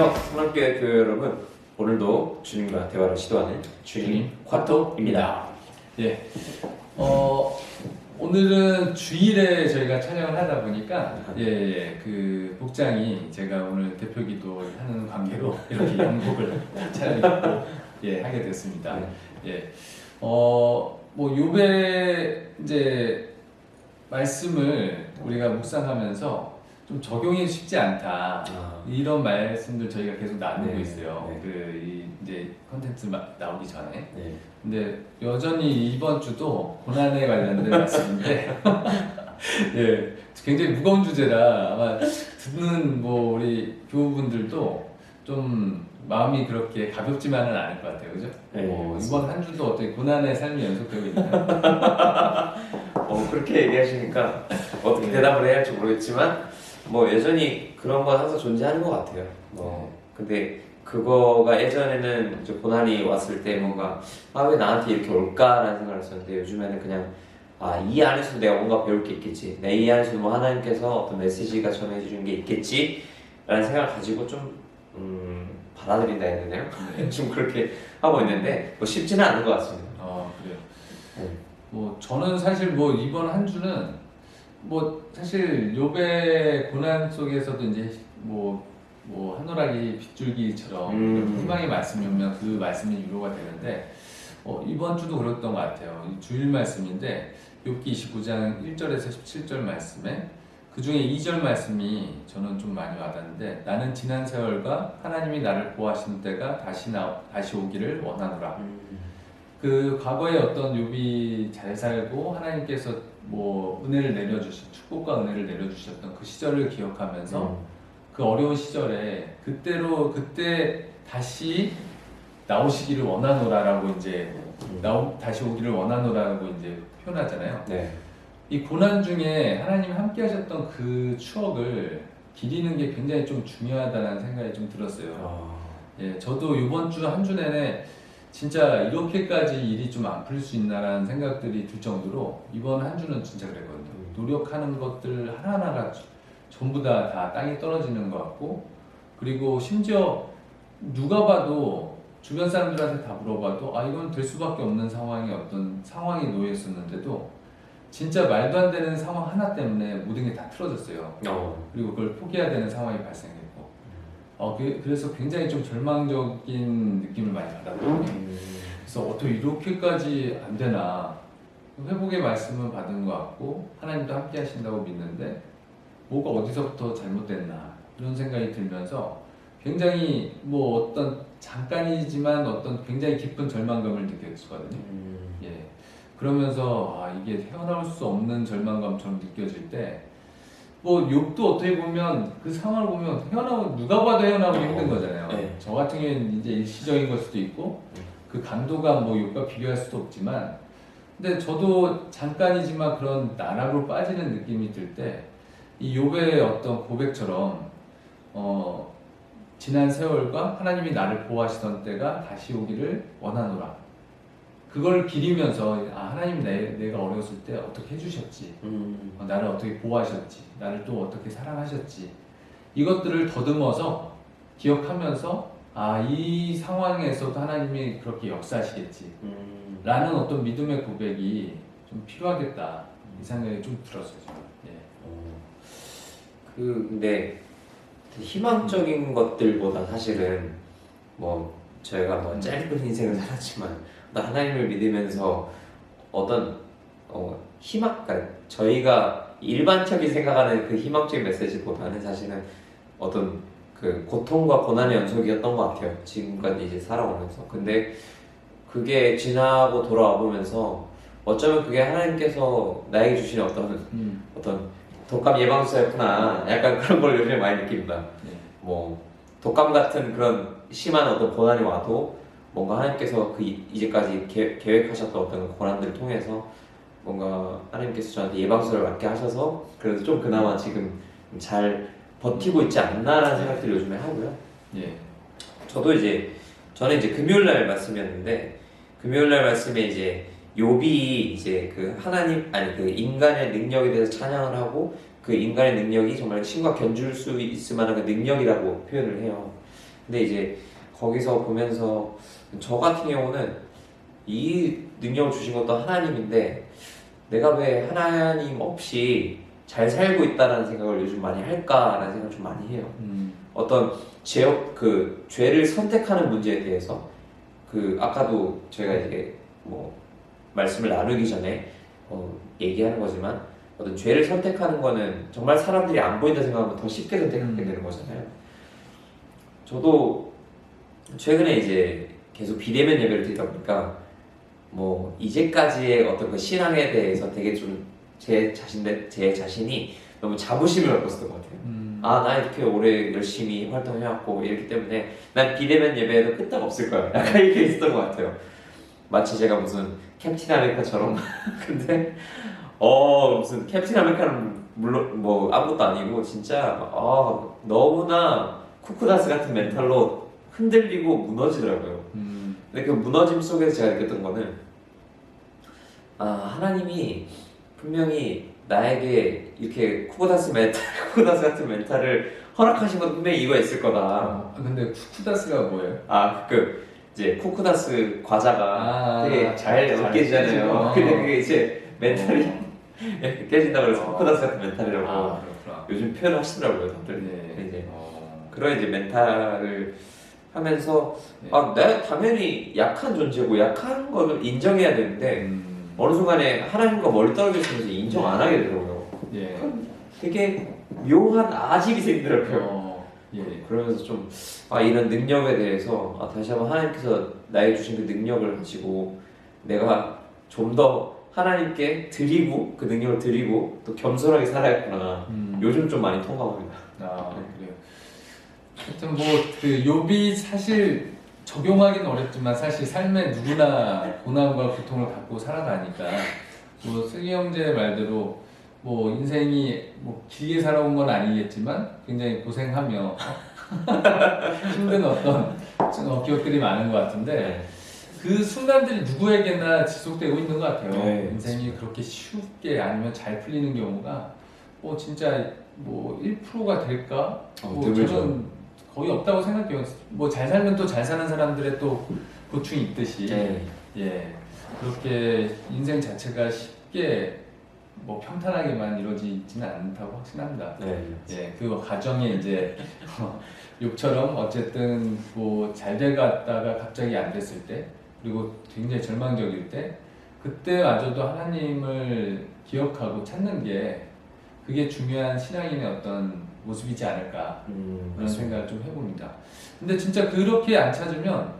안녕하세요. 성남교회 교회 여러분. 오늘도 주님과 대화를 시도하는 주님 과토입니다. 예. 어, 오늘은 주일에 저희가 촬영을 하다 보니까 예, 예, 그 복장이 제가 오늘 대표 기도를 하는 관계로 이렇게 영복을 차려입고 예, 하게 됐습니다. 네. 예. 어, 뭐 요배 이제 말씀을 우리가 묵상하면서 좀 적용이 쉽지 않다. 아, 이런 말씀들 저희가 계속 나누고 네, 있어요. 네. 그 이, 이제 컨텐츠 마- 나오기 전에. 네. 근데 여전히 이번 주도 고난에 관련된 말씀인데 예 굉장히 무거운 주제라 아마 듣는 뭐 우리 교우분들도 좀 마음이 그렇게 가볍지만은 않을 것 같아요 그죠? 네, 뭐. 이번 한 주도 어떻게 고난의 삶이 연속되고 있나요? 어, 그렇게 얘기하시니까 어떻게 네. 대답을 해야 할지 모르겠지만 뭐 여전히 그런 건 항상 존재하는 것 같아요. 뭐 근데 그거가 예전에는 이제 고난이 왔을 때 뭔가 아 왜 나한테 이렇게 올까라는 생각을 했었는데 요즘에는 그냥 아 이 안에서 내가 뭔가 배울 게 있겠지 내 이 안에서 뭐 하나님께서 어떤 메시지가 전해주는 게 있겠지라는 생각을 가지고 좀 음, 받아들인다 해야 되나요? 좀 그렇게 하고 있는데 뭐 쉽지는 않은 것 같습니다. 어 그래요. 네. 뭐 저는 사실 뭐 이번 한 주는 뭐 사실 요배 고난 속에서도 이제 뭐, 뭐 하늘하기 빗줄기처럼 음. 희망의 말씀이 오면 그 말씀이 위로가 되는데 어, 이번 주도 그랬던 것 같아요. 이 주일 말씀인데 욥기 29장 1절에서 17절 말씀에 그 중에 2절 말씀이 저는 좀 많이 와닿는데 나는 지난 세월과 하나님이 나를 보호하시는 때가 다시 나 다시 오기를 원하노라. 음, 그 과거에 어떤 욥이 잘 살고 하나님께서 뭐 은혜를 내려주신 축복과 은혜를 내려주셨던 그 시절을 기억하면서 음. 그 어려운 시절에 그때로 그때 다시 나오시기를 원하노라라고 이제 음. 나오 다시 오기를 원하노라고 이제 표현하잖아요. 네. 이 고난 중에 하나님 함께 하셨던 그 추억을 기리는 게 굉장히 좀 중요하다는 생각이 좀 들었어요. 아, 예, 저도 이번 주 한 주 내내 진짜 이렇게까지 일이 좀 안 풀릴 수 있나라는 생각들이 들 정도로 이번 한 주는 진짜 그랬거든요. 노력하는 것들 하나하나가 전부 다, 다 땅에 떨어지는 것 같고 그리고 심지어 누가 봐도 주변 사람들한테 다 물어봐도 아 이건 될 수밖에 없는 상황이 어떤 상황이 놓여 있었는데도 진짜 말도 안 되는 상황 하나 때문에 모든 게 다 틀어졌어요. 어, 그리고 그걸 포기해야 되는 상황이 발생했고 어, 그, 래서 굉장히 좀 절망적인 느낌을 많이 받았거든요. 음, 그래서 어떻게 이렇게까지 안 되나. 회복의 말씀은 받은 것 같고 하나님도 함께 하신다고 믿는데 뭐가 어디서부터 잘못됐나 이런 생각이 들면서 굉장히 뭐 어떤 잠깐이지만 어떤 굉장히 깊은 절망감을 느꼈거든요. 음, 예. 그러면서 아 이게 헤어나올 수 없는 절망감처럼 느껴질 때 뭐 욕도 어떻게 보면 그 상황을 보면 헤어나오 누가 봐도 헤어나오기 어, 힘든 거잖아요. 네. 저 같은 경우에는 이제 일시적인 걸 수도 있고 네. 그 강도가 뭐 욕과 비교할 수도 없지만 근데 저도 잠깐이지만 그런 나락으로 빠지는 느낌이 들 때이 욥의 어떤 고백처럼 어 지난 세월과 하나님이 나를 보호하시던 때가 다시 오기를 원하노라. 그걸 기리면서 아 하나님 내, 내가 어려웠을 때 어떻게 해주셨지? 음, 어, 나를 어떻게 보호하셨지? 나를 또 어떻게 사랑하셨지? 이것들을 더듬어서 기억하면서 아 이 상황에서도 하나님이 그렇게 역사하시겠지. 음. 라는 어떤 믿음의 고백이 좀 필요하겠다. 이 생각이 좀 들었어요 예. 어, 그 근데 희망적인 것들보다 사실은 뭐 저희가 뭐 음. 짧은 인생을 살았지만 또 하나님을 믿으면서 어떤 어, 희망, 그러니까 저희가 일반적인 생각하는 그 희망적인 메시지보다는 사실은 어떤 그 고통과 고난의 연속이었던 것 같아요. 지금까지 이제 살아오면서. 근데 그게 지나고 돌아와 보면서 어쩌면 그게 하나님께서 나에게 주신 어떤 음. 어떤 독감 예방주사였구나. 약간 그런 걸 요즘에 많이 느낍니다. 예. 뭐 독감 같은 그런 심한 어떤 고난이 와도 뭔가 하나님께서 그 이- 이제까지 계, 계획하셨던 어떤 고난들을 통해서 뭔가 하나님께서 저한테 예방주사를 맞게 하셔서 그래도 좀 그나마 지금 잘 버티고 있지 않나라는 생각들을 요즘에 하고요. 예. 저도 이제 저는 이제 금요일 날 말씀이었는데 금요일 날 말씀에 이제 욥이 이제 그 하나님 아니 그 인간의 능력에 대해서 찬양을 하고 그 인간의 능력이 정말 신과 견줄 수 있을 만한 그 능력이라고 표현을 해요. 근데 이제 거기서 보면서 저 같은 경우는 이 능력을 주신 것도 하나님인데 내가 왜 하나님 없이 잘 살고 있다라는 생각을 요즘 많이 할까라는 생각을 좀 많이 해요. 음, 어떤 죄, 그 죄를 선택하는 문제에 대해서 그 아까도 저희가 이제 뭐 말씀을 나누기 전에 어, 얘기하는 거지만 어떤 죄를 선택하는 거는 정말 사람들이 안 보인다 생각하면 더 쉽게 선택하게 음. 되는 거잖아요. 저도 최근에 이제 계속 비대면 예배를 드리다 보니까 뭐 이제까지의 어떤 그 신앙에 대해서 되게 좀 제 자신 제 자신이 너무 자부심을 갖고 있었던 것 같아요. 음, 아, 나 이렇게 오래 열심히 활동해왔고 이렇기 때문에 난 비대면 예배에도 끄떡 없을 거야. 약간 이렇게 있었던 것 같아요. 마치 제가 무슨 캡틴 아메리카처럼. 근데 어 무슨 캡틴 아메리카는 물론 뭐 아무것도 아니고 진짜 아 너무나 쿠쿠다스 같은 멘탈로 흔들리고 무너지더라고요. 음, 근데 그 무너짐 속에서 제가 느꼈던 거는 아 하나님이 분명히 나에게 이렇게 쿠쿠다스 멘탈, 쿠쿠다스 같은 멘탈을 허락하신 건 분명히 이거 있을 거다. 아, 근데 쿠쿠다스가 뭐예요? 아 그 이제 쿠쿠다스 과자가 아, 되게 잘잘 으깨지잖아요. 깨지고. 근데 그게 이제 멘탈이 이렇게 깨진다 그래서 어. 쿠쿠다스 같은 멘탈이라고 아. 요즘 표현을 하시더라고요, 다들. 네. 이제 어, 그런 이제 멘탈을 하면서 네. 아 내가 당연히 약한 존재고 약한 거를 인정해야 되는데 음, 어느 순간에 하나님과 멀리 떨어져 있으면서 인정 안 하게 되더라고요. 예. 되게 묘한 아집이 생기더라고요. 어, 예. 그러면서 좀 아, 이런 능력에 대해서 아, 다시 한번 하나님께서 나에게 주신 그 능력을 가지고 내가 좀 더 하나님께 드리고 그 능력을 드리고 또 겸손하게 살아야겠구나. 음. 요즘 좀 많이 통감합니다. 아 그래요. 하여튼 뭐그 욥이 사실 적용하기는 어렵지만 사실 삶에 누구나 고난과 고통을 갖고 살아가니까 뭐 슬기 형제 말대로 뭐 인생이 뭐 길게 살아온 건 아니겠지만 굉장히 고생하며 힘든 어떤 어, 기억들이 많은 것 같은데 그 순간들이 누구에게나 지속되고 있는 것 같아요. 네. 인생이 그렇게 쉽게 아니면 잘 풀리는 경우가 뭐 진짜 뭐 1%가 될까? 어, 뭐. 저는 거의 없다고 생각해요. 뭐 잘 살면 또 잘 사는 사람들의 또 고충이 있듯이 네. 예 그렇게 인생 자체가 쉽게 뭐 평탄하게만 이루어지지는 않다고 확신합니다. 네. 예, 그 과정에 이제 욕처럼 어쨌든 뭐 잘 돼갔다가 갑자기 안 됐을 때 그리고 굉장히 절망적일 때 그때마저도 하나님을 기억하고 찾는 게 그게 중요한 신앙인의 어떤 모습이지 않을까 음, 그런 생각을 좀 해봅니다. 근데 진짜 그렇게 안 찾으면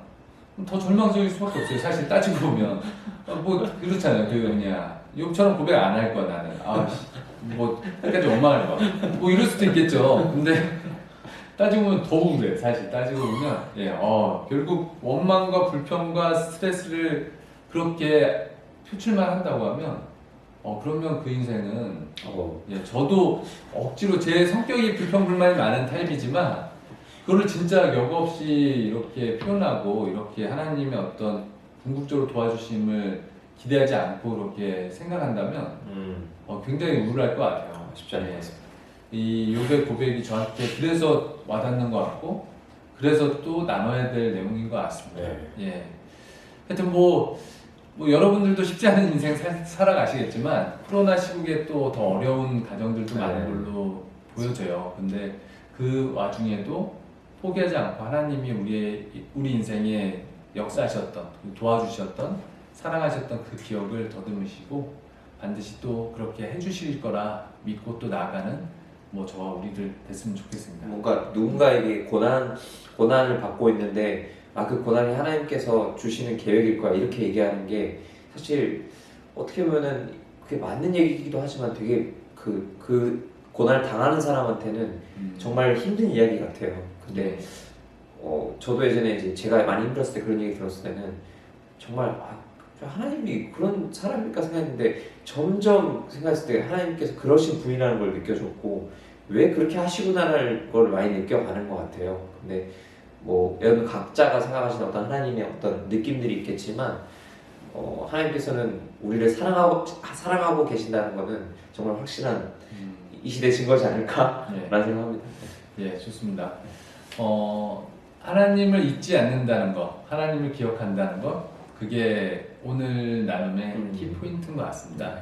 더 절망적일 수밖에 없어요. 사실 따지고 보면 어, 뭐 그렇잖아요. 그 뭐냐 욕처럼 고백 안 할 거야 나는. 아뭐 끝까지 원망할 거야. 뭐 이럴 수도 있겠죠. 근데 따지고 보면 더 우울해. 사실 따지고 보면 예, 어 결국 원망과 불평과 스트레스를 그렇게 표출만 한다고 하면 어 그러면 그 인생은 어, 예, 저도 억지로 제 성격이 불평불만이 많은 타입이지만 그거를 진짜 역 없이 이렇게 표현하고 이렇게 하나님의 어떤 궁극적으로 도와주심을 기대하지 않고 이렇게 생각한다면 음, 어, 굉장히 우울할 것 같아요. 쉽지 않은 예. 것 같습니다. 이 요배 고백이 저한테 그래서 와닿는 것 같고 그래서 또 나눠야 될 내용인 것 같습니다. 네. 예. 하여튼 뭐, 뭐 여러분들도 쉽지 않은 인생 살- 살아가시겠지만 코로나 시국에 또 더 어려운 가정들도 네. 많은 걸로 보여져요. 근데 그 와중에도 포기하지 않고 하나님이 우리의 우리 인생에 역사하셨던 도와주셨던 사랑하셨던 그 기억을 더듬으시고 반드시 또 그렇게 해주실 거라 믿고 또 나아가는 뭐 저와 우리들 됐으면 좋겠습니다. 뭔가 누군가에게 고난 고난을 받고 있는데 아 그 고난이 하나님께서 주시는 계획일 거야 이렇게 얘기하는 게 사실 어떻게 보면은 그게 맞는 얘기이기도 하지만 되게 그그 고난을 당하는 사람한테는 음. 정말 힘든 이야기 같아요. 근데 네. 어 저도 예전에 이제 제가 많이 힘들었을 때 그런 얘기 들었을 때는 정말 아, 하나님이 그런 사람일까 생각했는데 점점 생각했을 때 하나님께서 그러신 분이라는 걸 느껴졌고 왜 그렇게 하시구나라는 걸 많이 느껴가는 것 같아요. 근데 뭐 여러분 각자가 생각하시는 어떤 하나님의 어떤 느낌들이 있겠지만 어, 하나님께서는 우리를 사랑하고 사랑하고 계신다는 것은 정말 확실한 음. 이 시대 증거지 않을까라는 네. 생각합니다. 예, 좋습니다. 어, 하나님을 잊지 않는다는 거, 하나님을 기억한다는 거, 그게 오늘 나눔의 음. 키 포인트인 것 같습니다.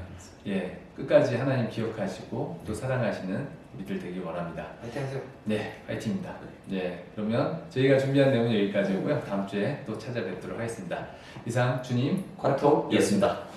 예, 끝까지 하나님 기억하시고 또 사랑하시는 믿을 되길 바랍니다. 파이팅 하세요. 네, 파이팅입니다. 네, 그러면 저희가 준비한 내용은 여기까지고요. 다음 주에 또 찾아뵙도록 하겠습니다. 이상 주님 과톡이었습니다.